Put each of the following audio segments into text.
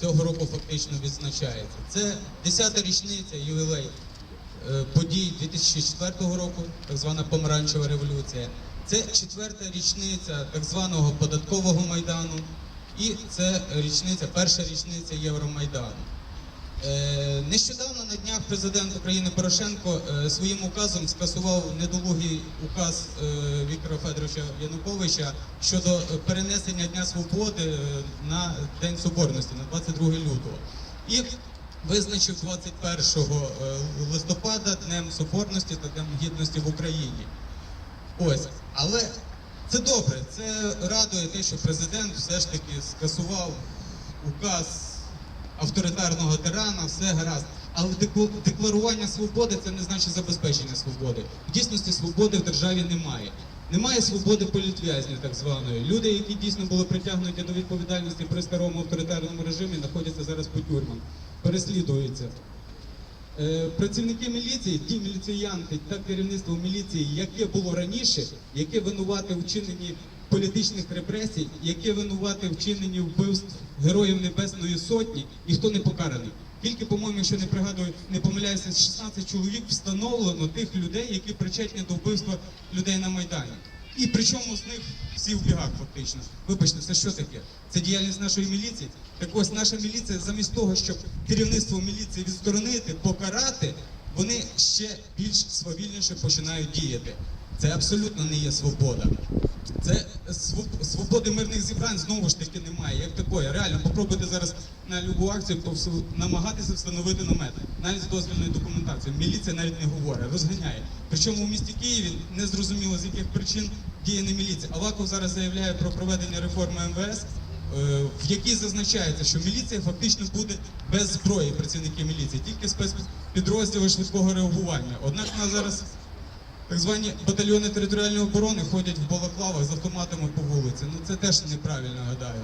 цього року фактично відзначається. Це 10-та річниця ювілей е, подій 2004 року, так звана помаранчева революція. Це четверта річниця так званого податкового майдану, і це річниця, перша річниця Євромайдану. Е, Нещодавно на днях президент України Порошенко е, своїм указом скасував недолугий указ е, Віктора Федоровича Януковича щодо перенесення Дня Свободи на День Соборності на 22 лютого. І визначив 21 е, листопада Днем Соборності та Днем Гідності в Україні. Ось, але це добре. Це радує те, що президент все ж таки скасував указ авторитарного тирана, все гаразд. Але декларування свободи це не значить забезпечення свободи. В дійсності свободи в державі немає. Немає свободи політв'язнів, так званої. Люди, які дійсно були притягнуті до відповідальності при старому авторитарному режимі, знаходяться зараз по тюрмам, переслідуються. Е, Працівники міліції, ті міліціянти та керівництво міліції, яке було раніше, яке винувате в вчиненні політичних репресій, яке винувате в вчиненні вбивств героїв Небесної Сотні, ніхто не покараний. Тільки, по-моєму, якщо не пригадую, не помиляюся, 16 чоловік встановлено тих людей, які причетні до вбивства людей на Майдані. І причому з них всі в бігах фактично. Вибачте, це що таке? Це діяльність нашої міліції. Так ось наша міліція, замість того, щоб керівництво міліції відсторонити, покарати, вони ще більш свавільніше починають діяти. Це абсолютно не є свобода. Це свободи мирних зібрань знову ж таки немає. Як такої. Реально, попробуйте зараз на любу акцію намагатися встановити намет, навіть з дозвільною документацією. Міліція навіть не говорить, розганяє. Причому в місті Києві не зрозуміло з яких причин діє не міліція. Аваков зараз заявляє про проведення реформи МВС. е, В якій зазначається, що міліція фактично буде без зброї працівники міліції, тільки спецпідрозділи швидкого реагування. Однак на зараз так звані батальйони територіальної оборони ходять в балаклавах з автоматами по вулиці. Ну це теж неправильно гадаю.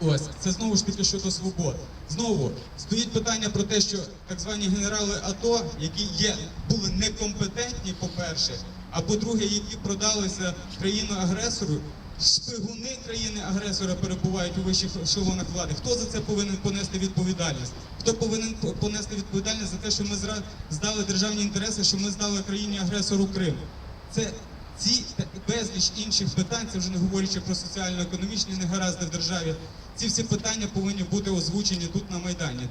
Ось це знову ж таки щодо свобод. Знову стоїть питання про те, що так звані генерали АТО, які є були некомпетентні, по-перше, а по-друге, які продалися країну-агресору, шпигуни країни-агресора перебувають у вищих ешелонах влади. Хто за це повинен понести відповідальність? Хто повинен понести відповідальність за те, що ми здали державні інтереси, що ми здали країні-агресору Крим? Це ці безліч інших питань, це вже не говорячи про соціально-економічні негаразди в державі. Ці всі питання повинні бути озвучені тут на майдані.